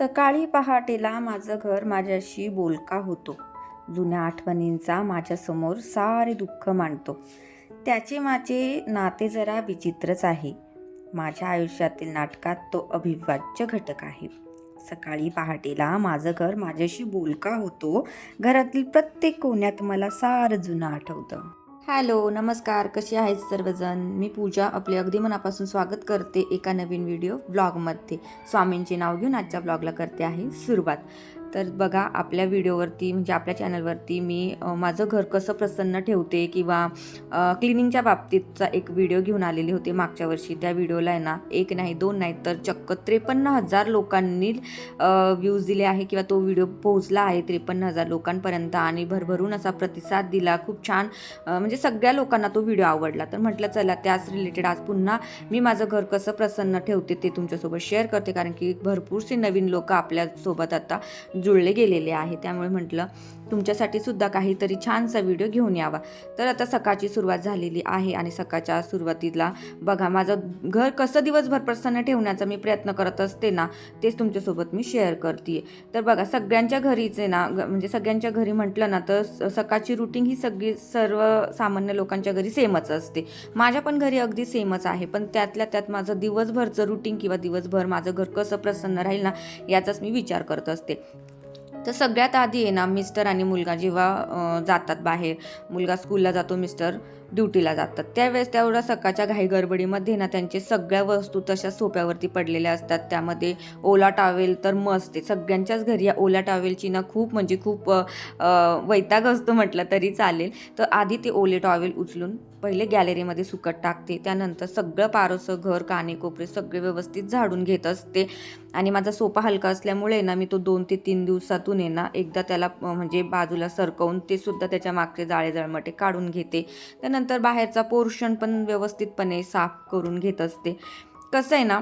सकाळी पहाटेला माझं घर माझ्याशी बोलका होतो. जुन्या आठवणींचा माझ्यासमोर सारे दुःख मांडतो. त्याचे माझे नाते जरा विचित्रच आहे. माझ्या आयुष्यातील नाटकात तो अविभाज्य घटक आहे. सकाळी पहाटेला माझं घर माझ्याशी बोलका होतो. घरातील प्रत्येक कोण्यात मला सारं जुनं आठवतं. हॅलो नमस्कार. कसे आहेत सर्वजण? मी पूजा. आपले अगदी मनापासून स्वागत करते एका नवीन व्हिडिओ ब्लॉगमध्ये. स्वामींचे नाव घेऊन आजच्या ब्लॉगला करते आहे सुरुवात. तर बघा आपल्या व्हिडिओवरती म्हणजे आपल्या चॅनलवरती मी माझं घर कसं प्रसन्न ठेवते किंवा क्लिनिंगच्या बाबतीतचा एक व्हिडिओ घेऊन आलेले होते मागच्या वर्षी. त्या व्हिडिओला आहे ना एक नाही दोन नाही तर चक्क त्रेपन्न हजार लोकांनी व्ह्यूज दिले आहे किंवा तो व्हिडिओ पोहोचला आहे त्रेपन्न हजार लोकांपर्यंत आणि भरभरून असा प्रतिसाद दिला. खूप छान म्हणजे सगळ्या लोकांना तो व्हिडिओ आवडला. तर म्हटलं चला त्याच रिलेटेड आज पुन्हा मी माझं घर कसं प्रसन्न ठेवते ते तुमच्यासोबत शेअर करते. कारण की भरपूरसे नवीन लोक आपल्यासोबत आता जुळले गेलेले आहे. त्यामुळे म्हटलं तुमच्यासाठी सुद्धा काहीतरी छानसा व्हिडिओ घेऊन यावा. तर आता सकाळची सुरुवात झालेली आहे आणि सकाळच्या सुरुवातीला बघा माझं घर कसं दिवसभर प्रसन्न ठेवण्याचा मी प्रयत्न करत असते ना तेच तुमच्यासोबत मी शेअर करते तर बघा सगळ्यांच्या घरीचे ना ग- म्हणजे सगळ्यांच्या घरी म्हटलं ना तर स- सकाळची रुटीन ही सगळी सर्व सामान्य लोकांच्या घरी सेमच असते. माझ्या पण घरी अगदी सेमच आहे पण त्यातल्या त्यात माझं दिवसभरचं रुटीन किंवा दिवसभर माझं घर कसं प्रसन्न राहील ना याचाच मी विचार करत असते. तर सगळ्यात आधी आहे ना मिस्टर आणि मुलगा जेव्हा जातात बाहेर मुलगा स्कूलला जातो मिस्टर ड्युटीला जातात. त्यावेळेस तेवढ्या सकाळच्या घाई गडबडीमध्ये ना त्यांचे सगळ्या वस्तू तशा सोप्यावरती पडलेल्या असतात. त्यामध्ये ओला टावेल तर मस्त आहे. सगळ्यांच्याच घरी या ओला टावेलची ना खूप म्हणजे खूप वैताग असतो म्हटलं तरी चालेल. तर आधी ते ओले टॉवेल उचलून पहिले गॅलरीमध्ये सुकट टाकते त्यानंतर सगळं पारोसं घर काने कोपरे सगळे व्यवस्थित झाडून घेत असते. आणि माझा सोफा हलका असल्यामुळे ना मी तो दोन ते तीन दिवसातून आहे ना एकदा त्याला म्हणजे बाजूला सरकवून ते सुद्धा त्याच्या मागचे जाळे जळमटे काढून घेते. त्यानंतर बाहेरचा पोर्शन पण व्यवस्थितपणे साफ करून घेत असते. कसं आहे ना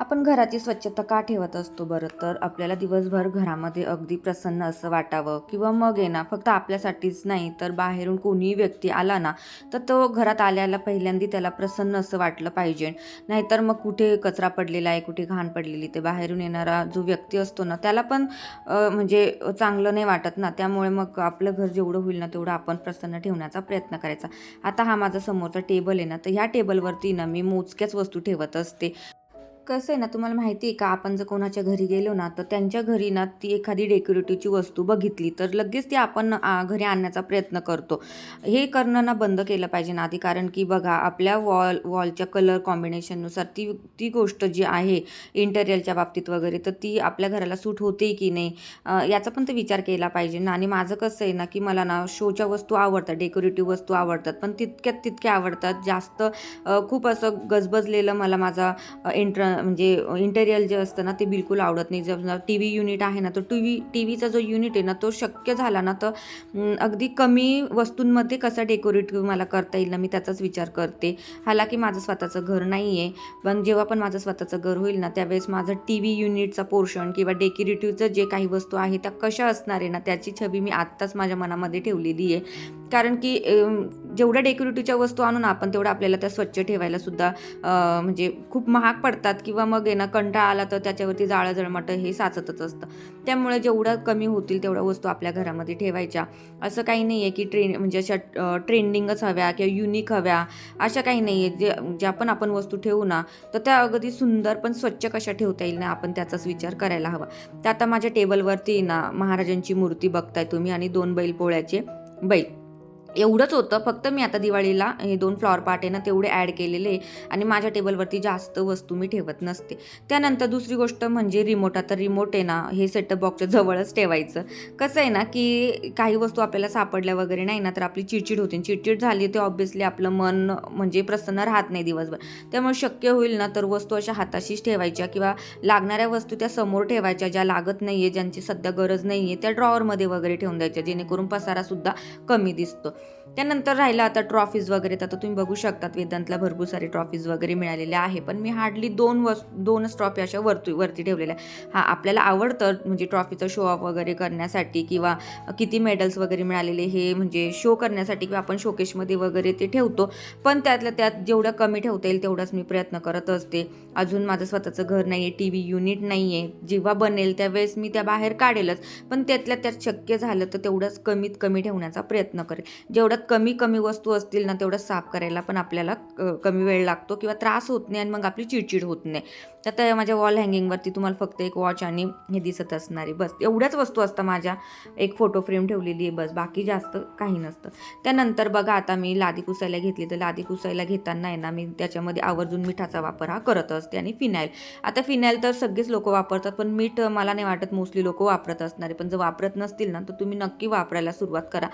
आपण घराची स्वच्छता का ठेवत असतो बरं? तर आपल्याला दिवसभर घरामध्ये अगदी प्रसन्न असं वाटावं. किंवा मग आहे ना फक्त आपल्यासाठीच नाही तर बाहेरून कोणीही व्यक्ती आला ना तर तो घरात आल्याला पहिल्यांदा त्याला प्रसन्न असं वाटलं पाहिजे. नाहीतर मग कुठे कचरा पडलेला आहे कुठे घाण पडलेली ते बाहेरून येणारा जो व्यक्ती असतो ना त्याला पण म्हणजे चांगलं नाही वाटत ना. त्यामुळे मग आपलं घर जेवढं होईल ना तेवढं आपण प्रसन्न ठेवण्याचा प्रयत्न करायचा. आता हा माझा समोरचा टेबल आहे ना तर ह्या टेबलवरती ना मी मोजक्याच वस्तू ठेवत असते. कसं आहे ना तुम्हाला माहिती आहे का आपण जर कोणाच्या घरी गेलो ना तर त्यांच्या घरी ना ती एखादी डेकोरेटिव्हची वस्तू बघितली तर लगेच ती आपण घरी आणण्याचा प्रयत्न करतो. हे करणं ना बंद केलं पाहिजे ना आधी कारण की बघा आपल्या वॉल वॉलच्या कलर कॉम्बिनेशननुसार ती ती गोष्ट जी आहे इंटेरियलच्या बाबतीत वगैरे तर ती आपल्या घराला सूट होते की नाही याचा पण तर विचार केला पाहिजे ना. आणि माझं कसं आहे ना की मला ना शोच्या वस्तू आवडतात डेकोरेटिव्ह वस्तू आवडतात पण तितक्यात तितक्या आवडतात. जास्त खूप असं गजबजलेलं मला माझा एंट्र म्हणजे इंटेरियल जे असतं ना ते बिलकुल आवडत नाही. जर टी व्ही युनिट आहे ना तर टी व्ही टी व्हीचा जो युनिट आहे ना तो शक्य झाला ना तर अगदी कमी वस्तूंमध्ये कसा डेकोरेटिव्ह मला करता येईल ना मी त्याचाच विचार करते. हालाकी माझं स्वतःचं घर नाही आहे पण जेव्हा पण माझं स्वतःचं घर होईल ना त्यावेळेस माझं टी व्ही युनिटचा पोर्शन किंवा डेकोरेटिव्हचं जे काही वस्तू आहे त्या कशा असणार आहे ना त्याची छबी मी आत्ताच माझ्या मनामध्ये ठेवलेली आहे. कारण की जेवढ्या डेकोरेटिव्हच्या वस्तू आणून आपण तेवढं आपल्याला त्या स्वच्छ ठेवायला सुद्धा म्हणजे खूप महाग पडतात किंवा मग आहे ना कंटाळा आला तर त्याच्यावरती जाळं जळमटं हे साचतच असतं. त्यामुळे जेवढं कमी होतील तेवढ्या वस्तू आपल्या घरामध्ये ठेवायच्या. असं काही नाही आहे की ट्रेन म्हणजे अशा ट्रेंडिंगच हव्या किंवा युनिक हव्या अशा काही नाही आहे जे ज्या पण आपण वस्तू ठेवू ना तर त्या अगदी सुंदर पण स्वच्छ कशा ठेवता येईल ना आपण त्याचाच विचार करायला हवा. तर आता माझ्या टेबलवरती ना महाराजांची मूर्ती बघताय तुम्ही आणि दोन बैल पोळ्याचे बैल. एवढंच होतं. फक्त मी आता दिवाळीला हे दोन फ्लॉवर पार्ट आहे ना तेवढे ॲड केलेले आणि माझ्या टेबलवरती जास्त वस्तू मी ठेवत नसते. त्यानंतर दुसरी गोष्ट म्हणजे रिमोट आता रिमोट आहे ना हे सेटअप बॉक्सच्या जवळच ठेवायचं. कसं आहे ना की काही वस्तू आपल्याला सापडल्या वगैरे नाही ना तर आपली चिडचिड होते. चिडचिड झाली ते ऑब्व्हियसली आपलं मन म्हणजे प्रसन्न राहत नाही दिवसभर. त्यामुळे शक्य होईल ना तर वस्तू अशा हाताशीच ठेवायच्या किंवा लागणाऱ्या वस्तू त्या समोर ठेवायच्या ज्या लागत नाही आहे ज्यांची सध्या गरज नाही आहे त्या ड्रॉवरमध्ये वगैरे ठेवून द्यायच्या जेणेकरून पसारासुद्धा कमी दिसतो. त्यानंतर राहिलं आता ट्रॉफीज वगैरे. तर आता तुम्ही बघू शकतात वेदांतला भरपूर सारे ट्रॉफीज वगैरे मिळालेले आहे. पण मी हार्डली दोन वस दोनच ट्रॉफी अशा वरती वरती ठेवलेल्या आहे. हा आपल्याला आवडतं म्हणजे ट्रॉफीचा शो ऑफ वगैरे करण्यासाठी किंवा किती मेडल्स वगैरे मिळालेले हे म्हणजे शो करण्यासाठी किंवा आपण शोकेशमध्ये वगैरे ते ठेवतो. पण त्यातल्या त्यात जेवढं कमी ठेवता येईल तेवढाच मी प्रयत्न करत असते. अजून माझं स्वतःचं घर नाही आहे टी व्ही युनिट नाही आहे जेव्हा बनेल त्यावेळेस मी त्या बाहेर काढेलच. पण त्यातल्या त्यात शक्य झालं तर तेवढंच कमीत कमी ठेवण्याचा प्रयत्न करेल जेवढ्यात कमी कमी वस्तू असतील ना तेवढं साफ करायला पण आपल्याला क- कमी वेळ लागतो किंवा त्रास होत नाही आणि मग आपली चिडचिड होत नाही. तर माझ्या वॉल हँगिंगवरती तुम्हाला फक्त एक वॉच आणि हे दिसत असणारी बस. एवढ्याच वस्तू असतात माझ्या. एक फोटो फ्रेम ठेवलेली आहे बस. बाकी जास्त काही नसतं. त्यानंतर बघा आता मी लादी पुसायला घेतली. तर लादी पुसायला घेताना आहे ना मी त्याच्यामध्ये आवर्जून मिठाचा वापर हा करत असते. आणि फिनाईल. आता फिनाईल तर सगळेच लोक वापरतात पण मीठ मला नाही वाटत मोस्टली लोक वापरत असणारे पण जर वापरत नसतील ना तर तुम्ही नक्की वापरायला सुरुवात करा.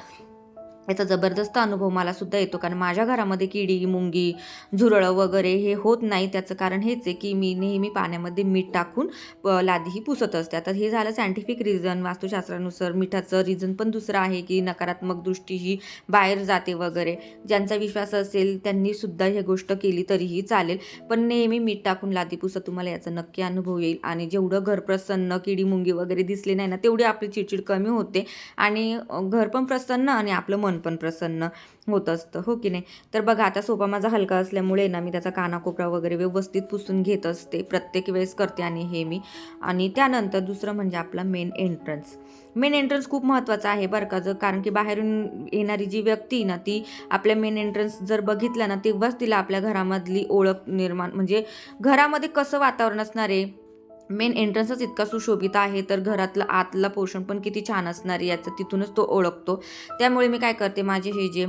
याचा जबरदस्त अनुभव मला सुद्धा येतो. कारण माझ्या घरामध्ये किडी मुंगी झुरळं वगैरे हे होत नाही. त्याचं कारण हेच आहे की मी नेहमी पाण्यामध्ये मीठ टाकून प- लादी ही पुसत असते. आता हे झालं सायंटिफिक रिझन वास्तुशास्त्रानुसार मिठाचं रिझन पण दुसरं आहे की नकारात्मक दृष्टी ही बाहेर जाते वगैरे. ज्यांचा विश्वास असेल त्यांनी सुद्धा ही गोष्ट केली तरीही चालेल. पण नेहमी मीठ टाकून लादी पुसत तुम्हाला याचा नक्की अनुभव येईल. आणि जेवढं घर प्रसन्न किडी मुंगी वगैरे दिसले नाही ना तेवढी आपली चिडचिड कमी होते. आणि घर पण प्रसन्न आणि आपलं मन पण प्रसन्न होत असतं. हो की नाही? तर बघा आता सोपा माझा हलका असल्यामुळे ना मी त्याचा कानाकोपरा वगैरे व्यवस्थित पुसून घेत असते. प्रत्येक वेळेस करते आणि हे मी. आणि त्यानंतर दुसरं म्हणजे आपला मेन एंट्रन्स मेन एंट्रन्स खूप महत्त्वाचा आहे बरं का जर कारण की बाहेरून येणारी जी व्यक्ती आहे ना ती आपल्या मेन एंट्रन्स जर बघितला ना तेव्हाच तिला आपल्या घरामधली ओळख निर्माण म्हणजे घरामध्ये कसं वातावरण असणार आहे? मेन एंट्रन्सच इतका सुशोभित आहे तर घरातलं आतला पोर्शन पण किती छान असणार आहे याचं तिथूनच तो ओळखतो. त्यामुळे मी काय करते माझे हे जे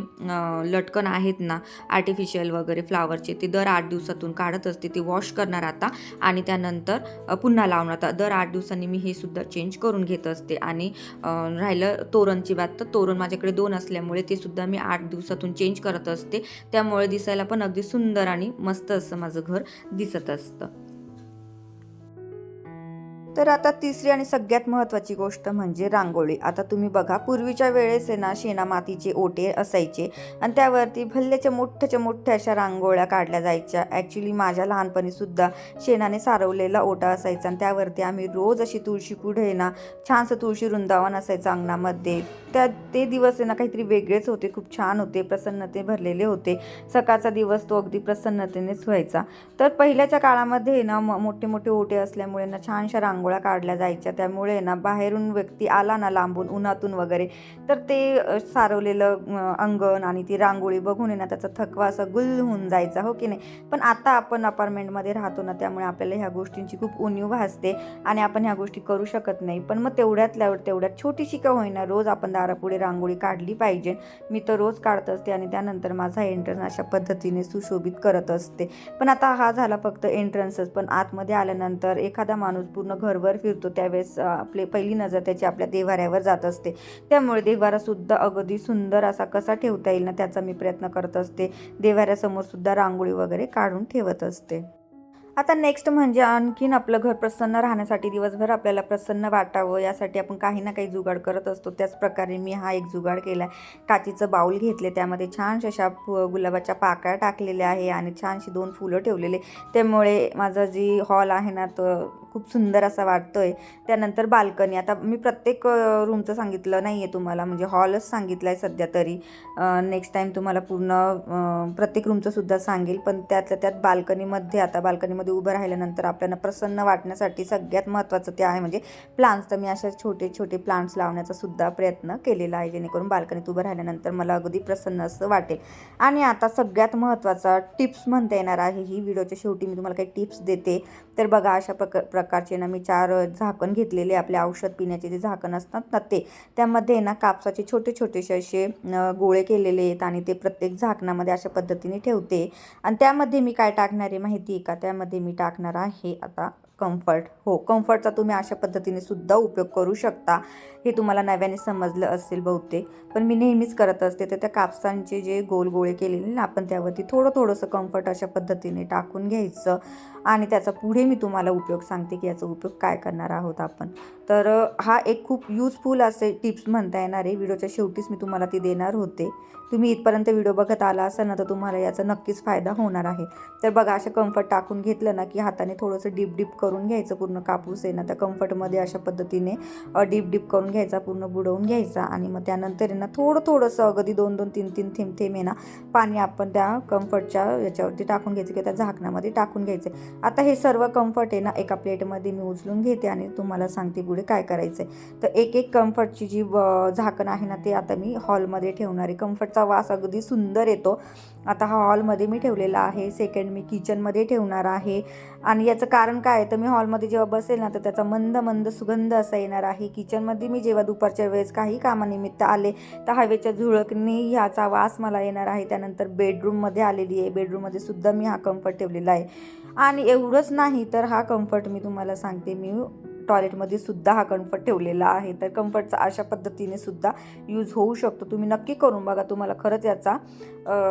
लटकन आहेत ना आर्टिफिशियल वगैरे फ्लावरचे ते दर आठ दिवसातून काढत असते ते वॉश करणार आता आणि त्यानंतर पुन्हा लावणार आता. दर आठ दिवसांनी मी हे सुद्धा चेंज करून घेत असते आणि राहिलं तोरणची बात तर तोरण माझ्याकडे दोन असल्यामुळे ते सुद्धा मी आठ दिवसातून चेंज करत असते. त्यामुळे दिसायला पण अगदी सुंदर आणि मस्त असं माझं घर दिसत असतं. तर आता तिसरी आणि सगळ्यात महत्त्वाची गोष्ट म्हणजे रांगोळी. आता तुम्ही बघा पूर्वीच्या वेळेस आहे ना शेणा मातीचे ओटे असायचे आणि त्यावरती भल्ल्याच्या मोठ्याच्या मोठ्या अशा रांगोळ्या काढल्या जायच्या. ॲक्च्युली माझ्या लहानपणी सुद्धा शेणाने सारवलेला ओटा असायचा आणि त्यावरती आम्ही रोज अशी तुळशी पुढे ना छानसं तुळशी वृंदावन असायचं अंगणामध्ये. त्या ते दिवस आहे ना काहीतरी वेगळेच होते खूप छान होते प्रसन्नते भरलेले होते. सकाळचा दिवस तो अगदी प्रसन्नतेनेच व्हायचा. तर पहिल्याच्या काळामध्ये ना मोठे मोठे ओटे असल्यामुळे ना छानशा रांगोळ्या काढल्या जायच्या. त्यामुळे ना बाहेरून व्यक्ती आला ना लांबून उन्हातून वगैरे तर ते सारवलेलं अंगण आणि ती रांगोळी बघून ना त्याचा थकवा असा गुल होऊन जायचा हो की नाही? पण आता आपण अपार्टमेंटमध्ये राहतो ना त्यामुळे आपल्याला ह्या गोष्टींची खूप उणीव भासते आणि आपण ह्या गोष्टी करू शकत नाही. पण मग तेवढ्यातल्या तेवढ्यात छोटीशी का होईना रोज आपण दारापुढे रांगोळी काढली पाहिजे. मी तर रोज काढत असते आणि त्यानंतर माझा एंट्रन्स अशा पद्धतीने सुशोभित करत असते. पण आता हा झाला फक्त एंट्रन्सच पण आतमध्ये आल्यानंतर एखादा माणूस पूर्ण घर घरभर फिरतो त्यावेळेस आपले आपली पहिली नजर त्याची आपल्या देवाऱ्यावर जात असते. त्यामुळे देवारासुद्धा अगदी सुंदर असा कसा ठेवता येईल ना त्याचा मी प्रयत्न करत असते. देवाऱ्यासमोर सुद्धा रांगोळी वगैरे काढून ठेवत असते. आता नेक्स्ट म्हणजे आणखीन आपलं घर प्रसन्न राहण्यासाठी दिवसभर आपल्याला प्रसन्न वाटावं यासाठी आपण काही ना काही जुगाड करत असतो. त्याचप्रकारे मी हा एक जुगाड केला आहे काचीचं बाऊल घेतले त्यामध्ये छानशा अशा फु- गुलाबाच्या पाकळ्या टाकलेल्या आहे आणि छानशी दोन फुलं ठेवलेले. त्यामुळे माझा जी हॉल आहे ना तो खूप सुंदर असा वाटतो आहे त्यानंतर बाल्कनी. आता मी प्रत्येक रूमचं सांगितलं नाही आहे तुम्हाला. म्हणजे हॉलच सांगितलं आहे सध्या तरी. नेक्स्ट टाईम तुम्हाला पूर्ण प्रत्येक रूमचं सुद्धा सांगेल. पण त्यातल्या त्यात बाल्कनीमध्ये आता बाल्कनीमध्ये उभं राहिल्यानंतर आपल्याला प्रसन्न वाटण्यासाठी सगळ्यात महत्त्वाचं ते आहे. म्हणजे प्लांट्स तर मी अशा छोटे छोटे प्लांट्स लावण्याचा सुद्धा प्रयत्न केलेला आहे. जेणेकरून बाल्कनीत उभं राहिल्यानंतर मला अगदी प्रसन्न असं वाटेल. आणि आता सगळ्यात महत्त्वाचा टिप्स म्हणता येणार आहे. ही व्हिडिओच्या शेवटी मी तुम्हाला काही टिप्स देते. तर बघा अशा प्रक प्रकारचे ना मी चार झाकण घेतलेले आपले औषध पिण्याचे जे झाकण असतात ना ते त्यामध्ये ना कापसाचे छोटे छोटेसे असे गोळे केलेले आहेत आणि ते प्रत्येक झाकणामध्ये अशा पद्धतीने ठेवते. आणि त्यामध्ये मी काय टाकणार आहे माहिती आहे का? त्यामध्ये मी टाकणार आहे आता कम्फर्ट हो कम्फर्टचा तुम्ही अशा पद्धतीने सुद्धा उपयोग करू शकता. हे तुम्हाला नव्याने समजलं असेल बहुतेक. पण मी नेहमीच करत असते. तर त्या कापसांचे जे गोल गोळे केलेले ना आपण त्यावरती थोडं थोडंसं कम्फर्ट अशा पद्धतीने टाकून घ्यायचं. आणि त्याचा पुढे मी तुम्हाला उपयोग सांगते की याचा उपयोग काय करणार आहोत आपण. तर हा एक खूप यूजफुल असे टिप्स म्हणता येणार आहे. व्हिडिओच्या शेवटीच मी तुम्हाला ती देणार होते. तुम्ही इथपर्यंत व्हिडिओ बघत आला असाल ना तर तुम्हाला याचा नक्कीच फायदा होणार आहे. तर बघा असं कम्फर्ट टाकून घेतलं ना की हाताने थोडंसं डीप डीप करून घ्यायचं पूर्ण कापूस आहे ना त्या कम्फर्टमध्ये अशा पद्धतीने डीप डीप करून घ्यायचा पूर्ण बुडवून घ्यायचा आणि मग त्यानंतर आहे ना थोडं थोडंसं अगदी दोन दोन तीन तीन थेंब थेंब आहे ना पाणी आपण त्या कम्फर्टच्या याच्यावरती टाकून घ्यायचं किंवा त्या झाकणामध्ये टाकून घ्यायचे. आता हे सर्व कम्फर्ट आहे ना एका प्लेटमध्ये मी उचलून घेते आणि तुम्हाला सांगते पुढे काय करायचं आहे तर एक एक कम्फर्टची जी झाकण आहे ना ते आता मी हॉलमध्ये ठेवणार आहे. कम्फर्टचा वास अगदी सुंदर येतो. आता हा हॉलमध्ये मी ठेवलेला आहे. सेकंड मी किचनमध्ये ठेवणार आहे. आणि याचं कारण काय आहे? तर मी हॉलमध्ये जेव्हा बसेल ना तर त्याचा मंद मंद सुगंध असा येणार आहे. किचनमध्ये मी जेव्हा दुपारच्या वेळेस काही कामानिमित्त आले तर हवेच्या झुळकनी ह्याचा वास मला येणार आहे. त्यानंतर बेडरूममध्ये आलेली आहे. बेडरूममध्ये सुद्धा मी हा कम्फर्ट ठेवलेला आहे. आणि एवढंच नाही तर हा कम्फर्ट मी तुम्हाला सांगते. मी टॉयलेटमध्ये सुद्धा हा कम्फर्ट ठेवलेला आहे. तर कम्फर्टचा अशा पद्धतीने सुद्धा यूज होऊ शकतो. तुम्ही नक्की करून बघा तुम्हाला खरंच याचा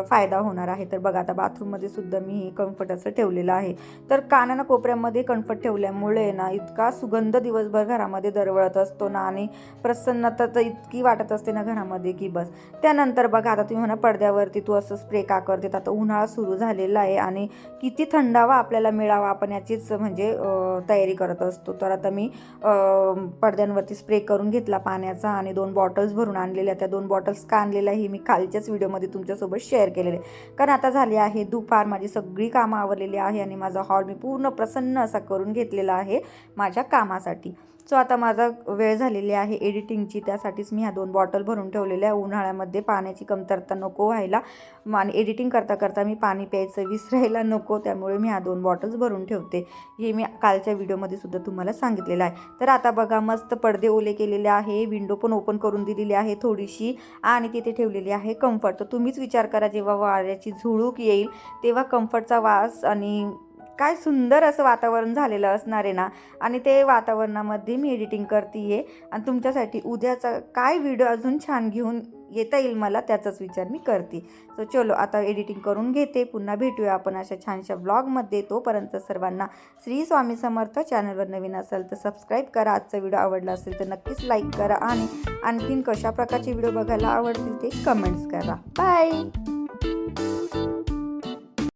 फायदा होणार आहे. तर बघा आता बाथरूममध्ये सुद्धा मी हे कम्फर्ट असं ठेवलेलं आहे. तर कानानं कोपऱ्यामध्ये कम्फर्ट ठेवल्यामुळे ना इतका सुगंध दिवसभर घरामध्ये दरवळत असतो ना आणि प्रसन्नता तर इतकी वाटत असते ना घरामध्ये की बस. त्यानंतर बघा आता तुम्ही म्हणा पडद्यावरती तू असं स्प्रे का करते आता उन्हाळा सुरू झालेला आहे आणि किती थंडावा आपल्याला मिळावा आपण याचीच म्हणजे तयारी करत असतो. तर आता मी मी पडद्यांवरती स्प्रे करून घेतला पाण्याचा आणि दोन बॉटल्स भरून आणलेल्या त्या दोन बॉटल्स का आणलेल्याही मी खालच्याच व्हिडिओमध्ये तुमच्यासोबत शेअर केलेले. कारण आता झाले आहे दुपार माझी सगळी कामं आवरलेली आहे आणि माझा हॉल मी पूर्ण प्रसन्न असा करून घेतलेला आहे माझ्या कामासाठी. सो आता माझा वेळ झालेली आहे एडिटिंगची त्यासाठीच मी ह्या दोन बॉटल भरून ठेवलेल्या आहे. उन्हाळ्यामध्ये पाण्याची कमतरता नको व्हायला. आणि एडिटिंग करता करता मी पाणी प्यायचं विसरायला नको. त्यामुळे मी ह्या दोन बॉटल्स भरून ठेवते. हे मी कालच्या व्हिडिओमध्ये सुद्धा तुम्हाला सांगितलेलं आहे. तर आता बघा मस्त पडदे ओले केलेले आहे. विंडो पण ओपन करून दिलेली आहे थोडीशी. आणि तिथे ठेवलेली आहे कम्फर्ट तर तुम्हीच विचार करा जेव्हा वाऱ्याची झुळूक येईल तेव्हा कम्फर्टचा वास आणि काय सुंदर असं वातावरण झालेलं असणार आहे ना? आणि ते वातावरणामध्ये मी एडिटिंग करते आहे आणि तुमच्यासाठी उद्याचा काय व्हिडिओ अजून छान घेऊन येता येईल मला त्याचाच विचार मी करते. सो चलो आता एडिटिंग करून घेते. पुन्हा भेटूया आपण अशा छानशा ब्लॉगमध्ये तोपर्यंत सर्वांना श्री स्वामी समर्थ चॅनलवर नवीन असेल तर सबस्क्राईब करा. आजचा व्हिडिओ आवडला असेल तर नक्कीच लाईक करा. आणि आणखीन कशा प्रकारचे व्हिडिओ बघायला आवडतील ते कमेंट्स करा. बाय